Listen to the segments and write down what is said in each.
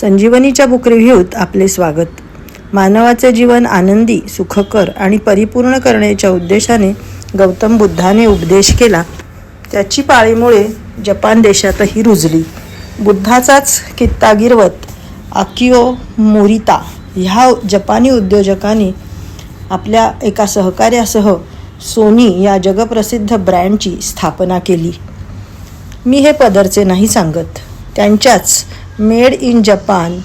संजीवनीच्या book रिव्ह्यूत आपले स्वागत. मानवाचे जीवन आनंदी सुखकर आणि परिपूर्ण करण्याच्या उद्देशाने गौतम बुद्धाने उपदेश केला. त्याची पाळीमुळे जपान देशातही रुजली. बुद्धाचाच कित्ता गिरवत आकिओ मोरिता ह्या जपानी उद्योजकाने आपल्या एका सहकार्यासह सोनी या जगप्रसिद्ध ब्रँडची स्थापना केली. मी हे पदरचे नाही सांगत. त्यांच्याच made in Japan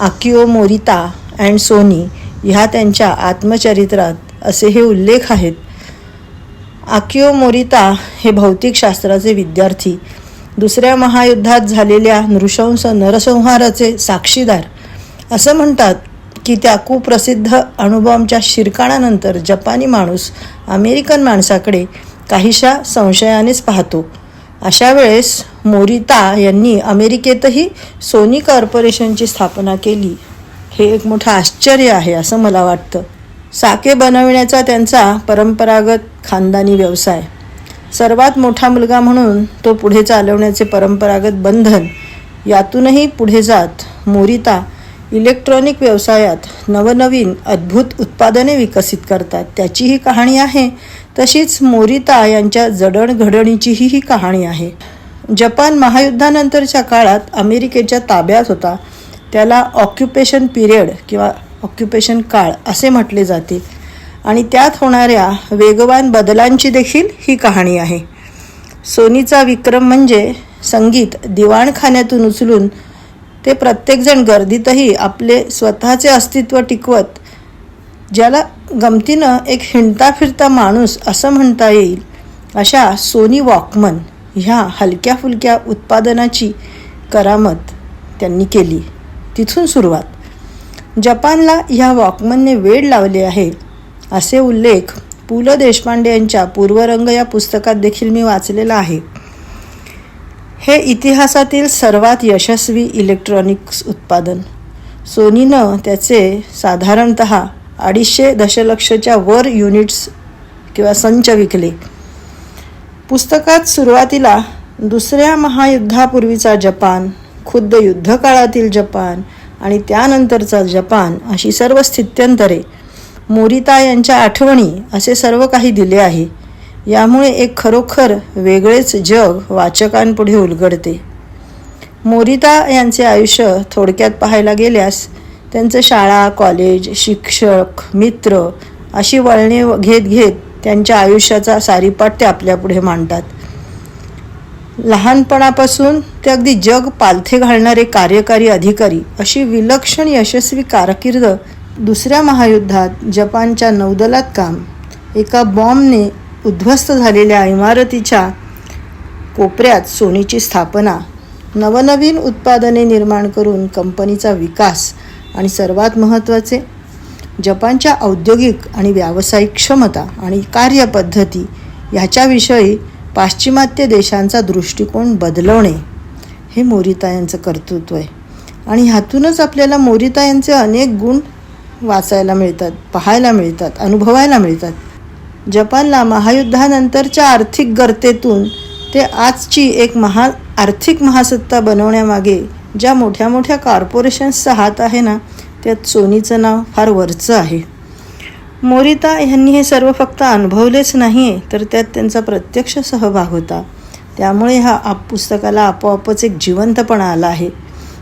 Akio Morita and Sony ह्या त्यांच्या आत्मचरित्रात असे हे उल्लेख आहेत. आकिओ मोरिता हे भौतिकशास्त्राचे विद्यार्थी. दुसऱ्या महायुद्धात झालेल्या नृशंस नरसंहाराचे साक्षीदार. असं म्हणतात की त्या कुप्रसिद्ध अणुबॉम्बच्या शिरकाणानंतर जपानी माणूस अमेरिकन माणसाकडे काहीशा संशयानेच पाहतो. अशा वेळेस मोरिता यांनी अमेरिकेतही सोनी कॉर्पोरेशनची स्थापना केली. हे एक मोठं आश्चर्य आहे असं मला वाटतं. साके बनविण्याचा त्यांचा परंपरागत खानदानी व्यवसाय. सर्वात मोठा मुलगा म्हणून तो पुढे चालवण्याचे परंपरागत बंधन यातूनही पुढे जात मोरिता इलेक्ट्रॉनिक व्यवसायात नवनवीन अद्भुत उत्पादने विकसित करतात. त्याची ही कहाणी आहे. तशीच मोरिता यांच्या जडणघडणीचीही ही कहाणी आहे. जपान महायुद्धानंतरच्या काळात अमेरिकेच्या ताब्यात होता. त्याला ऑक्युपेशन पिरियड किंवा ऑक्युपेशन काळ असे म्हटले जाते. आणि त्यात होणाऱ्या वेगवान बदलांची देखील ही कहाणी आहे. सोनीचा विक्रम म्हणजे संगीत दिवाणखान्यातून उचलून ते प्रत्येकजण गर्दीतही आपले स्वतःचे अस्तित्व टिकवत ज्याला गमतीनं एक हिंडता फिरता माणूस असं म्हणता येईल अशा सोनी वॉकमन ह्या हलक्या फुलक्या उत्पादनाची करामत त्यांनी केली. तिथून सुरुवात. जपानला ह्या वॉकमनने वेळ लावले आहे असे उल्लेख पु. ल. देशपांडे यांच्या पूर्वरंग या पुस्तकात देखील मी वाचलेला आहे. हे इतिहासातील सर्वात यशस्वी इलेक्ट्रॉनिक्स उत्पादन. सोनीनं त्याचे साधारणत अडीचशे दशलक्षच्या वर युनिट्स किंवा संच विकले. पुस्तकात सुरुवातीला दुसऱ्या महायुद्धापूर्वीचा जपान खुद्द युद्धकाळातील जपान आणि त्यानंतरचा जपान अशी सर्व स्थित्यंतरे मोरिता यांच्या आठवणी असे सर्व काही दिले आहे. यामुळे एक खरोखर वेगळेच जग वाचकांपुढे उलगडते. मोरिता यांचे आयुष्य थोडक्यात पाहायला गेल्यास त्यांचं शाळा कॉलेज शिक्षक मित्र अशी वळणे घेत घेत त्यांच्या आयुष्याचा सारीपाट ते आपल्यापुढे मांडतात. लहानपणापासून ते अगदी जग पालथे घालणारे कार्यकारी अधिकारी अशी विलक्षण यशस्वी कारकीर्द दुसऱ्या महायुद्धात जपानच्या नौदलात काम एका बॉम्बने उद्ध्वस्त झालेल्या इमारतीच्या कोपऱ्यात सोनीची स्थापना नवनवीन उत्पादने निर्माण करून कंपनीचा विकास आणि सर्वात महत्त्वाचे जपानच्या औद्योगिक आणि व्यावसायिक क्षमता आणि कार्यपद्धती ह्याच्याविषयी पाश्चिमात्य देशांचा दृष्टिकोन बदलवणे हे मोरिता यांचं कर्तृत्व आहे. आणि ह्यातूनच आपल्याला मोरिता यांचे अनेक गुण वाचायला मिळतात पाहायला मिळतात अनुभवायला मिळतात. जपानला महायुद्धानंतरच्या आर्थिक गर्तेतून ते आजची एक महा आर्थिक महासत्ता बनवण्यामागे ज्या मोठ्या मोठ्या कॉर्पोरेशन्सचा हात आहे ना त्यात सोनीचं नाव फार वरचं आहे. मोरिता यांनी हे सर्व फक्त अनुभवलेच नाही आहे तर त्यात त्यांचा प्रत्यक्ष सहभाग होता. त्यामुळे ह्या आप पुस्तकाला आपोआपच एक जिवंतपणा आला आहे.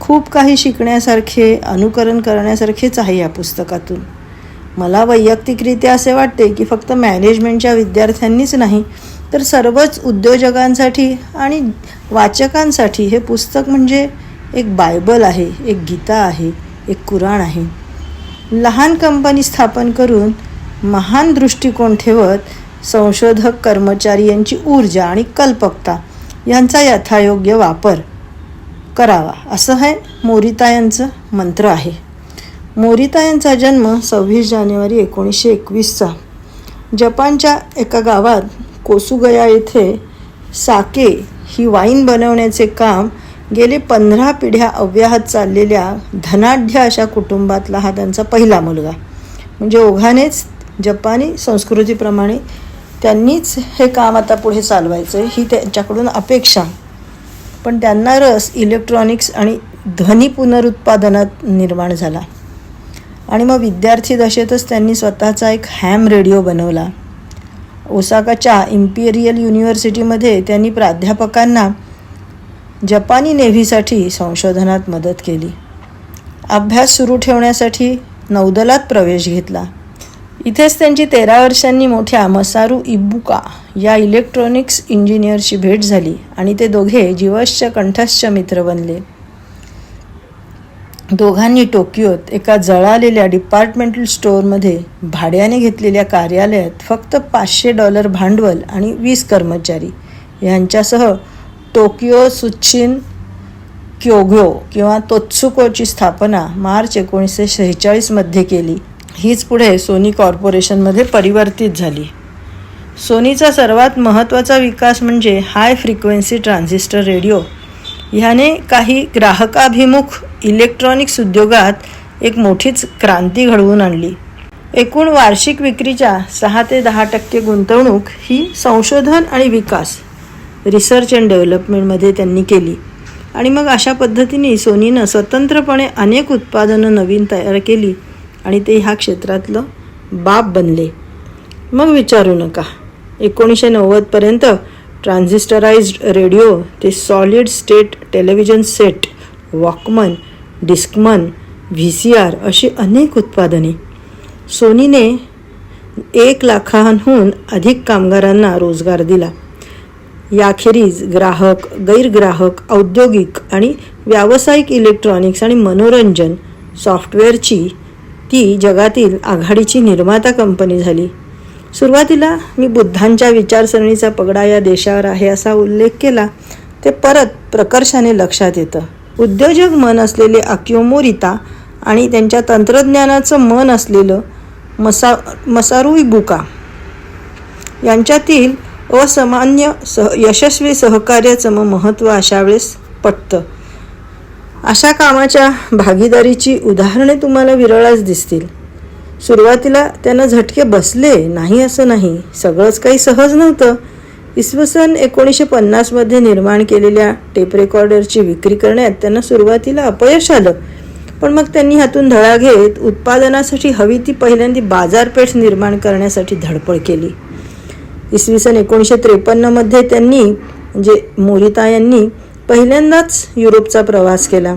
खूप काही शिकण्यासारखे अनुकरण करण्यासारखेच आहे या पुस्तकातून. मला वैयक्तिकरित्या असे वाटते की फक्त मॅनेजमेंटच्या विद्यार्थ्यांनीच नाही तर सर्वच उद्योजकांसाठी आणि वाचकांसाठी हे पुस्तक म्हणजे एक बायबल आहे एक गीता आहे एक कुराण आहे. लहान कंपनी स्थापन करून महान दृष्टिकोन ठेवत संशोधक कर्मचारी यांची ऊर्जा आणि कल्पकता यांचा यथायोग्य वापर करावा असं हे मोरिता यांचं मंत्र आहे. मोरिता यांचा जन्म सव्वीस जानेवारी एकोणीसशे एकवीसचा. जपानच्या एका गावात कोसुगया येथे साके ही वाईन बनवण्याचे काम गेले पंधरा पिढ्या अव्याहत चाललेल्या धनाढ्य अशा कुटुंबातला हा त्यांचा पहिला मुलगा. म्हणजे ओघानेच जपानी संस्कृतीप्रमाणे त्यांनीच हे काम आता पुढे चालवायचं ही त्यांच्याकडून अपेक्षा. पण त्यांना रस इलेक्ट्रॉनिक्स आणि ध्वनी पुनरुत्पादनात निर्माण झाला. आणि मग विद्यार्थी दशेतच त्यांनी स्वतःचा एक हॅम रेडिओ बनवला. ओसाकाच्या इम्पिरियल युनिव्हर्सिटीमध्ये त्यांनी प्राध्यापकांना जपानी नेव्हीसाठी संशोधनात मदत केली. अभ्यास सुरू ठेवण्यासाठी नौदलात प्रवेश घेतला. इथेच त्यांची तेरा वर्षांनी मोठ्या मसारू इबुका या इलेक्ट्रॉनिक्स इंजिनियरशी भेट झाली आणि ते दोघे जीवश्च कंठस्थ मित्र बनले. दोघांनी टोकियोत एका जळालेल्या डिपार्टमेंटल स्टोअरमध्ये भाड्याने घेतलेल्या कार्यालयात फक्त पाचशे डॉलर भांडवल आणि वीस कर्मचारी यांच्यासह टोकियो सुचिन क्योग्यो किंवा तोत्सुकोची स्थापना मार्च एकोणीसशे शेहेचाळीसमध्ये केली. हीच पुढे सोनी कॉर्पोरेशनमध्ये परिवर्तित झाली. सोनीचा सर्वात महत्त्वाचा विकास म्हणजे हाय फ्रिक्वेन्सी ट्रान्झिस्टर रेडिओ. ह्याने काही ग्राहकाभिमुख इलेक्ट्रॉनिक्स उद्योगात एक मोठीच क्रांती घडवून आणली. एकूण वार्षिक विक्रीच्या सहा ते दहा टक्के गुंतवणूक ही संशोधन आणि विकास रिसर्च अँड डेव्हलपमेंटमध्ये त्यांनी केली. आणि मग अशा पद्धतीने सोनीनं स्वतंत्रपणे अनेक उत्पादनं नवीन तयार केली आणि ते ह्या क्षेत्रातलं बाप बनले. मग विचारू नका. एकोणीसशे नव्वदपर्यंत ट्रान्झिस्टराइज्ड रेडिओ ते solid state television set walkman discman V C R अशी अनेक उत्पादने. सोनीने एक लाखांहून अधिक कामगारांना रोजगार दिला. याखेरीज ग्राहक गैरग्राहक औद्योगिक आणि व्यावसायिक इलेक्ट्रॉनिक्स आणि मनोरंजन सॉफ्टवेअरची ती जगातील आघाडीची निर्माता कंपनी झाली. सुरुवातीला मी बुद्धांच्या विचारसरणीचा पगडा या देशावर आहे असा उल्लेख केला ते परत प्रकर्षाने लक्षात येतं. उद्योजक मन असलेले अक्युमोरिता आणि त्यांच्या तंत्रज्ञानाचं मन असलेलं मसा मसारू इबुका यांच्यातील असामान्य सह यशस्वी सहकार्याचं मग महत्त्व अशा वेळेस पटतं. अशा कामाच्या भागीदारीची उदाहरणे तुम्हाला विरळच दिसतील. सुरुवातीला त्यांना झटके बसले नाही असं नाही सगळंच काही सहज नव्हतं. इसवी सन एकोणीसशे पन्नासमध्ये निर्माण केलेल्या टेप रेकॉर्डरची विक्री करण्यात त्यांना सुरुवातीला अपयश आलं. पण मग त्यांनी हातून धडा घेत उत्पादनासाठी हवी ती पहिल्यांदी बाजारपेठ निर्माण करण्यासाठी धडपड केली. इसवी सन एकोणीसशे त्रेपन्नमध्ये त्यांनी म्हणजे मोरिता यांनी पहिल्यांदाच युरोपचा प्रवास केला.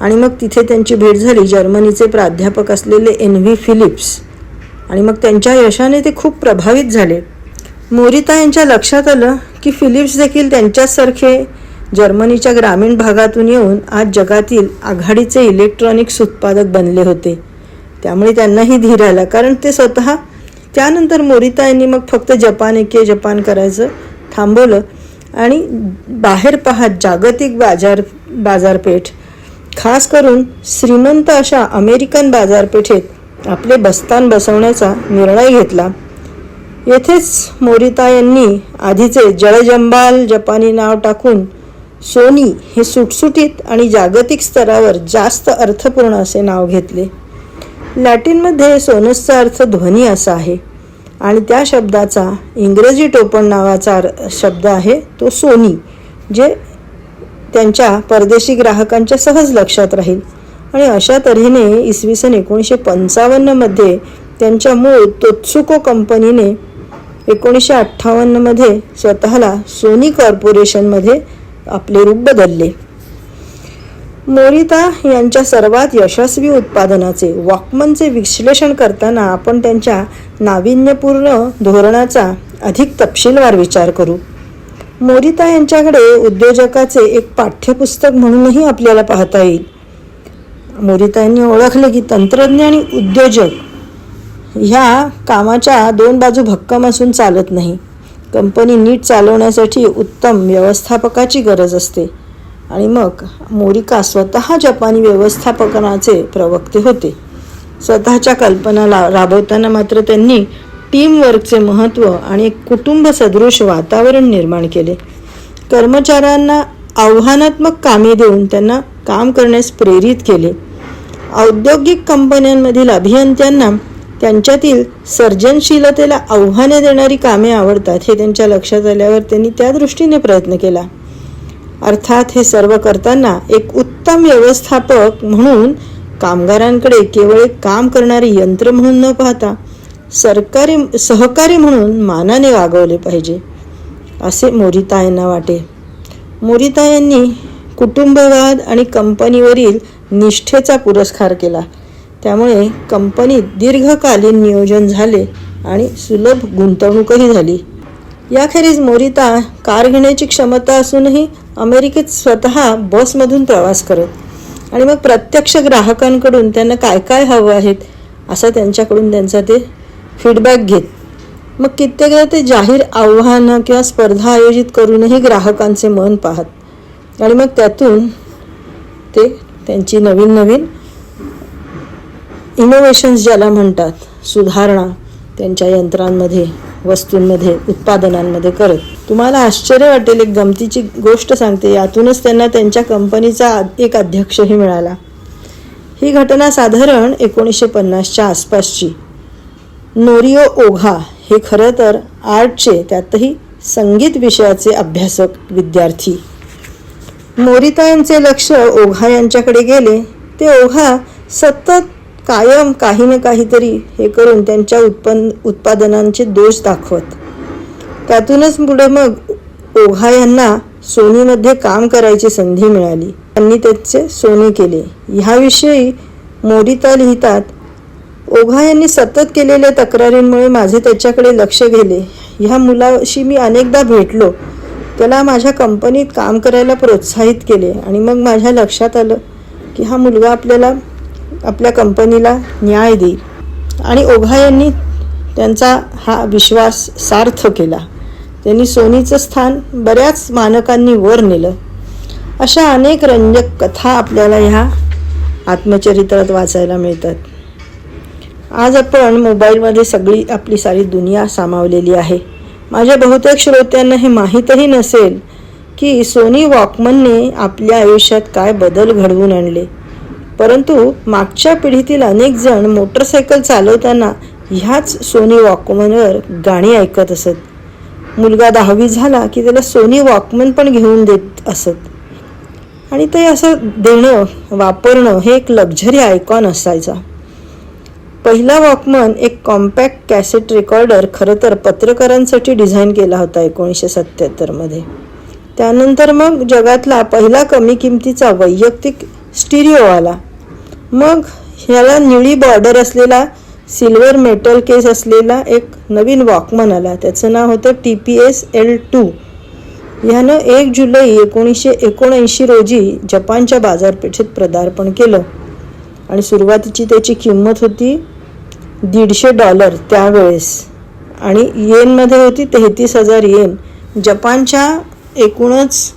आणि मग तिथे त्यांची भेट झाली. जर्मनीचे प्राध्यापक असलेले एन व्ही फिलिप्स. आणि मग त्यांच्या यशाने ते खूप प्रभावित झाले. मोरिता यांच्या लक्षात आलं की फिलिप्स देखील त्यांच्यासारखे जर्मनीच्या ग्रामीण भागातून येऊन आज जगातील आघाडीचे इलेक्ट्रॉनिक्स उत्पादक बनले होते. त्यामुळे त्यांनाही धीर आला. कारण ते स्वतः त्यानंतर मोरिता यांनी मग फक्त जपान एके जपान करायचं थांबवलं. आणि बाहेर पाहत जागतिक बाजार बाजारपेठ खास करून श्रीमंत अशा अमेरिकन बाजारपेठेत आपले बस्तान बसवण्याचा निर्णय घेतला. येथेच मोरिता यांनी आधीचे जळजंबाल जपानी नाव टाकून सोनी हे सुटसुटीत आणि जागतिक स्तरावर जास्त अर्थपूर्ण असे नाव घेतले. लॅटिनमध्ये सोनसचा अर्थ ध्वनी असा आहे. आणि त्या शब्दाचा इंग्रजी टोपण नावाचा शब्द आहे तो सोनी जे त्यांच्या परदेशी ग्राहकांच्या सहज लक्षात राहील. आणि अशा तऱ्हेने इसवी सन एकोणीसशे पंचावन्नमध्ये त्यांच्या मूळ तोत्सुको कंपनीने एकोणीसशे अठ्ठावन्नमध्ये स्वतःला सोनी कॉर्पोरेशनमध्ये आपले रूप बदलले. मोरिता यांच्या सर्वात यशस्वी उत्पादनाचे वॉकमनचे विश्लेषण करताना आपण त्यांच्या नाविन्यपूर्ण धोरणाचा अधिक तपशीलवार विचार करू. मोरिता यांच्याकडे उद्योजकाचे एक पाठ्यपुस्तक म्हणूनही आपल्याला पाहता येईल. मोरिता यांनी ओळखले की तंत्रज्ञ आणि उद्योजक ह्या कामाच्या दोन बाजू भक्कम असून चालत नाही. कंपनी नीट चालवण्यासाठी उत्तम व्यवस्थापकाची गरज असते. आणि मग मोरिका स्वतः जपानी व्यवस्थापनाचे प्रवक्ते होते. स्वतःच्या कल्पना ला राबवताना मात्र त्यांनी टीमवर्कचे महत्त्व आणि कुटुंब सदृश वातावरण निर्माण केले. कर्मचाऱ्यांना आव्हानात्मक कामे देऊन त्यांना काम करण्यास प्रेरित केले. औद्योगिक कंपन्यांमधील अभियंत्यांना त्यांच्यातील सर्जनशीलतेला आव्हाने देणारी कामे आवडतात हे त्यांच्या लक्षात आल्यावर त्यांनी त्या दृष्टीने प्रयत्न केला. अर्थात हे सर्व करताना एक उत्तम व्यवस्थापक म्हणून कामगारांकडे केवळ एक काम करणारे यंत्र म्हणून न पाहता सरकारी सहकारी म्हणून मानाने वागवले पाहिजे असे मोरिता यांना वाटे. मोरिता यांनी कुटुंबवाद आणि कंपनीवरील निष्ठेचा पुरस्कार केला. त्यामुळे कंपनीत दीर्घकालीन नियोजन झाले आणि सुलभ गुंतवणूकही झाली. याखेरीज मोरिता कार घेण्याची क्षमता असूनही अमेरिकेत स्वतः बसमधून प्रवास करत. आणि मग प्रत्यक्ष ग्राहकांकडून त्यांना काय काय हवं आहेत असं त्यांच्याकडून त्यांचा ते फीडबॅक घेत. मग कित्येकदा ते जाहीर आव्हानं किंवा स्पर्धा आयोजित करूनही ग्राहकांचे मन पाहत. आणि मग त्यातून ते त्यांची नवीन नवीन इनोव्हेशन्स ज्याला म्हणतात सुधारणा त्यांच्या यंत्रांमध्ये वस्तूंमध्ये उत्पादनांमध्ये करत. तुम्हाला आश्चर्य वाटेल एक गमतीची गोष्ट सांगते. यातूनच त्यांना त्यांच्या कंपनीचा एक अध्यक्षही मिळाला. ही घटना साधारण एकोणीसशे पन्नासच्या आसपासची. नोरिओ ओघा हे खरं तर आर्टचे त्यातही संगीत विषयाचे अभ्यासक विद्यार्थी. मोरिता यांचे लक्ष ओघा यांच्याकडे गेले. ते ओघा सतत कायम काही ना काहीतरी हे करून त्यांच्या उत्पन्न उत्पादनांचे दोष दाखवत. त्यातूनच पुढे मग ओघा यांना सोनीमध्ये काम करायची संधी मिळाली. त्यांनी त्याचे सोने केले. ह्याविषयी मोरिता लिहितात ओघा यांनी सतत केलेल्या तक्रारींमुळे माझे त्याच्याकडे लक्ष गेले. ह्या मुलाशी मी अनेकदा भेटलो. त्याला माझ्या कंपनीत काम करायला प्रोत्साहित केले आणि मग माझ्या लक्षात आलं की हा मुलगा आपल्याला आपल्या कंपनीला न्याय देईल. आणि ओघा यांनी त्यांचा हा विश्वास सार्थ केला. त्यांनी सोनीचं स्थान बऱ्याच मानकांनी वर नेलं. अशा अनेक रंजक कथा आपल्याला ह्या आत्मचरित्रात वाचायला मिळतात. आज आपण मोबाईलमध्ये सगळी आपली सारी दुनिया सामावलेली आहे. माझ्या बहुतेक श्रोत्यांना हे माहीतही नसेल की सोनी वॉकमनने आपल्या आयुष्यात काय बदल घडवून आणले. परंतु मागच्या पिढीतील अनेक जण मोटरसायकल चालवताना ह्याच सोनी वॉकमनवर गाणी ऐकत असत. मुलगा दहावी झाला की त्याला सोनी वॉकमन पण घेऊन देत असत. आणि ते असं देणं वापरणं हे एक लक्झरी आयकॉन असायचा. पहिला वॉकमन एक कॉम्पॅक्ट कॅसेट रेकॉर्डर खरं तर पत्रकारांसाठी डिझाईन केला होता एकोणीसशे सत्त्याहत्तरमध्ये त्यानंतर मग जगातला पहिला कमी किमतीचा वैयक्तिक स्टिरिओ आला मग ह्याला निळी बॉर्डर असलेला सिल्वर मेटल केस असलेला एक नवीन वॉकमन आला. त्याचं नाव होतं T P S L two. ह्यानं एक जुलै एकोणीसशे एकोणऐंशी रोजी जपानच्या बाजारपेठेत पदार्पण केलं. आणि सुरुवातीची त्याची किंमत होती दीडशे डॉलर त्यावेळेस. आणि येनमध्ये होती तेहतीस हजार येन. जपानच्या एकूणच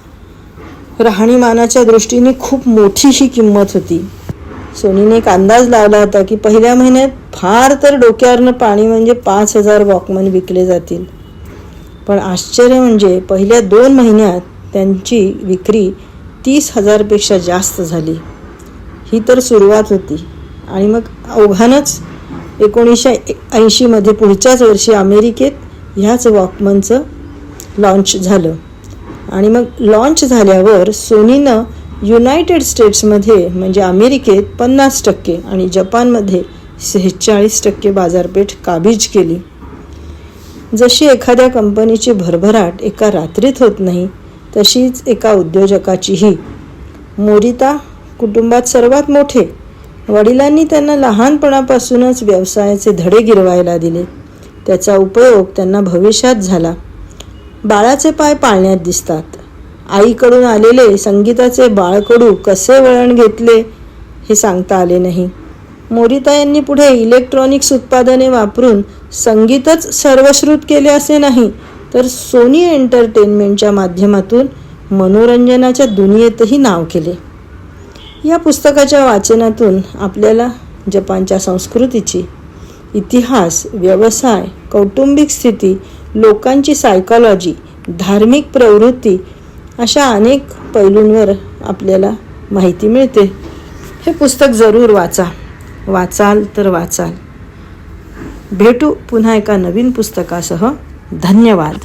राहणीमानाच्या दृष्टीने खूप मोठी ही किंमत होती. सोनीने एक अंदाज लावला होता की पहिल्या महिन्यात फार तर डोक्यावरनं पाणी म्हणजे पाच हजार वॉकमन विकले जातील. पण आश्चर्य म्हणजे पहिल्या दोन महिन्यात त्यांची विक्री तीस हजारपेक्षा जास्त झाली. ही तर सुरुवात होती. आणि मग अवघानच एकोणीसशे ऐंशीमध्ये पुढच्याच वर्षी अमेरिकेत ह्याच वॉकमनचं लॉन्च झालं. आणि मग लॉन्च झाल्यावर सोनीनं युनायटेड स्टेट्समध्ये म्हणजे अमेरिकेत पन्नास टक्के आणि जपानमध्ये सेहेचाळीस टक्के बाजारपेठ काबीज केली. जशी एखाद्या कंपनीची भरभराट एका रात्रीत होत नाही तशीच एका उद्योजकाचीही. मोरिता कुटुंबात सर्वात मोठे. वडिलांनी त्यांना लहानपणापासूनच व्यवसायाचे धडे गिरवायला दिले. त्याचा उपयोग त्यांना भविष्यात झाला. बाळाचे पाय पाळण्यात दिसतात. आईकडून आलेले संगीताचे बाळकडू कसे वळण घेतले हे सांगता आले नाही. मोरिता यांनी पुढे इलेक्ट्रॉनिक्स उत्पादने वापरून संगीतच सर्वश्रुत केले असे नाही तर सोनी एंटरटेनमेंटच्या माध्यमातून मनोरंजनाच्या दुनियेतही नाव केले. या पुस्तकाच्या वाचनातून आपल्याला जपानच्या संस्कृतीची इतिहास व्यवसाय कौटुंबिक स्थिती लोकांची सायकॉलॉजी धार्मिक प्रवृत्ती अशा अनेक पैलूंवर आपल्याला माहिती मिळते. हे पुस्तक जरूर वाचा. वाचाल तर वाचाल. भेटू पुन्हा एका नवीन पुस्तकासह. धन्यवाद.